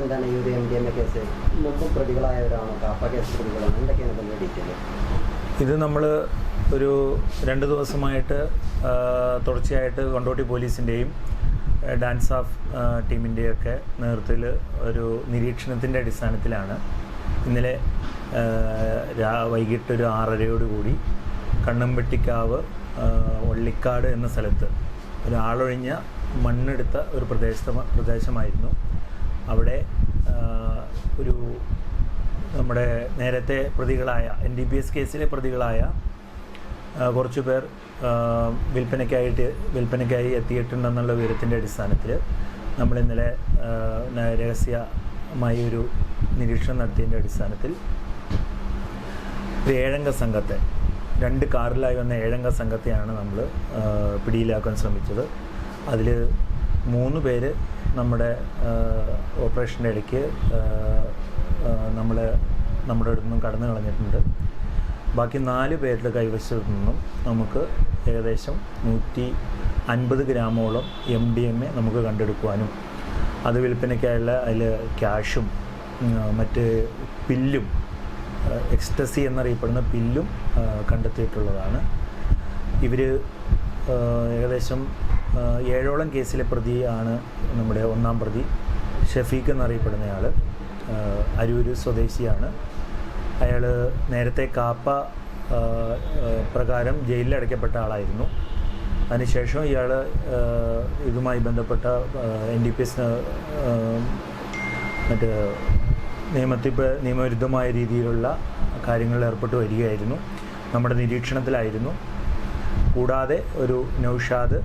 എന്താണ് ഈ ഒരു M D M A case മുമ്പ് പ്രതികളായവരാണോ? കാപ്പ കേസ് പ്രതികളാണോ? എന്തൊക്കെയാണ് ഇത് നമ്മൾ ഒരു രണ്ട് ദിവസമായിട്ട് തുടർച്ചയായിട്ട് കൊണ്ടോട്ടി പോലീസിന്റെയും ഡാൻസ് ഓഫ് ടീമിന്റെയൊക്കെ നേതൃത്വത്തിൽ ഒരു നിരീക്ഷണത്തിന്റെ അടിസ്ഥാനത്തിലാണ് ഇന്നലെ വൈകിട്ട് ഒരു ആറരയോട് കൂടി കണ്ണമ്പട്ടിക്കാവ് ഒള്ളിക്കാട് എന്ന സ്ഥലത്ത് ഒരാളൊഴിഞ്ഞ മണ്ണെടുത്ത ഒരു പ്രദേശ പ്രദേശമായിരുന്നു. അവിടെ ഒരു നമ്മുടെ നേരത്തെ പ്രതികളായ എൻ ഡി പി എസ് കേസിലെ പ്രതികളായ കുറച്ചു പേർ വിൽപ്പനയ്ക്കായിട്ട് വിൽപ്പനയ്ക്കായി എത്തിയിട്ടുണ്ടെന്നുള്ള വിവരത്തിന്റെ അടിസ്ഥാനത്തിൽ നമ്മൾ ഇന്നലെ രഹസ്യമായി ഒരു നിരീക്ഷണം നടത്തിയതിന്റെ അടിസ്ഥാനത്തിൽ ഏഴംഗ സംഘത്തെ രണ്ട് കാറിലായി വന്ന ഏഴംഗ സംഘത്തെയാണ് നമ്മൾ പിടിയിലാക്കാൻ ശ്രമിച്ചത്. അതിൽ മൂന്ന് പേര് നമ്മുടെ ഓപ്പറേഷന്റെ ഇടയ്ക്ക് നമ്മൾ നമ്മുടെ അടുത്ത് നിന്നും കടന്നു കളഞ്ഞിട്ടുണ്ട്. ബാക്കി നാല് പേരുടെ കൈവശത്തു നിന്നും നമുക്ക് ഏകദേശം നൂറ്റി അൻപത് ഗ്രാമോളം എം ഡി എം എ നമുക്ക് കണ്ടെടുക്കുവാനും അത് വിൽപ്പനയ്ക്കായുള്ള അതിൽ ക്യാഷും മറ്റ് പില്ലും എക്സ്റ്റസി എന്നറിയപ്പെടുന്ന പില്ലും കണ്ടെത്തിയിട്ടുള്ളതാണ്. ഇവർ ഏകദേശം ഏഴോളം കേസിലെ പ്രതിയാണ് നമ്മുടെ ഒന്നാം പ്രതി. ഷഫീഖ് എന്നറിയപ്പെടുന്നയാൾ അരൂർ സ്വദേശിയാണ്. അയാൾ നേരത്തെ കാപ്പ പ്രകാരം ജയിലിൽ അടയ്ക്കപ്പെട്ട ആളായിരുന്നു. അതിനുശേഷം ഇയാൾ ഇതുമായി ബന്ധപ്പെട്ട എൻ ഡി പി എസ് മറ്റേ നിയമത്തിൽ നിയമവിരുദ്ധമായ രീതിയിലുള്ള കാര്യങ്ങളിൽ ഏർപ്പെട്ട് വരികയായിരുന്നു. നമ്മുടെ നിരീക്ഷണത്തിലായിരുന്നു. കൂടാതെ ഒരു നൗഷാദ്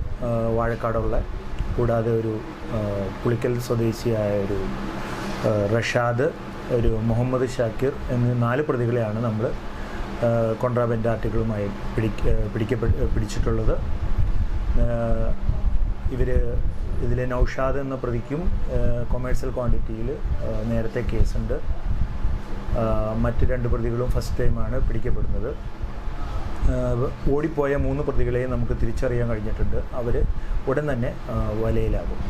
വാഴക്കാടുള്ള കൂടാതെ ഒരു പുളിക്കൽ സ്വദേശിയായ ഒരു റഷാദ് ഒരു മുഹമ്മദ് ഷാക്കിർ എന്നീ നാല് പ്രതികളെയാണ് നമ്മൾ കോൺട്രാബൻഡ് ആർട്ടിക്കിളുമായി പിടിക്ക പിടിക്കപ്പെട്ട് പിടിച്ചിട്ടുള്ളത്. ഇവർ ഇതിൽ നൗഷാദ് എന്ന പ്രതിക്കും കൊമേഴ്സ്യൽ ക്വാണ്ടിറ്റിയിൽ നേരത്തെ കേസുണ്ട്. മറ്റ് രണ്ട് പ്രതികളും ഫസ്റ്റ് ടൈമാണ് പിടിക്കപ്പെടുന്നത്. ഓടിപ്പോയ മൂന്ന് പ്രതികളെയും നമുക്ക് തിരിച്ചറിയാൻ കഴിഞ്ഞിട്ടുണ്ട്. അവർ ഉടൻ തന്നെ വലയിലാകും.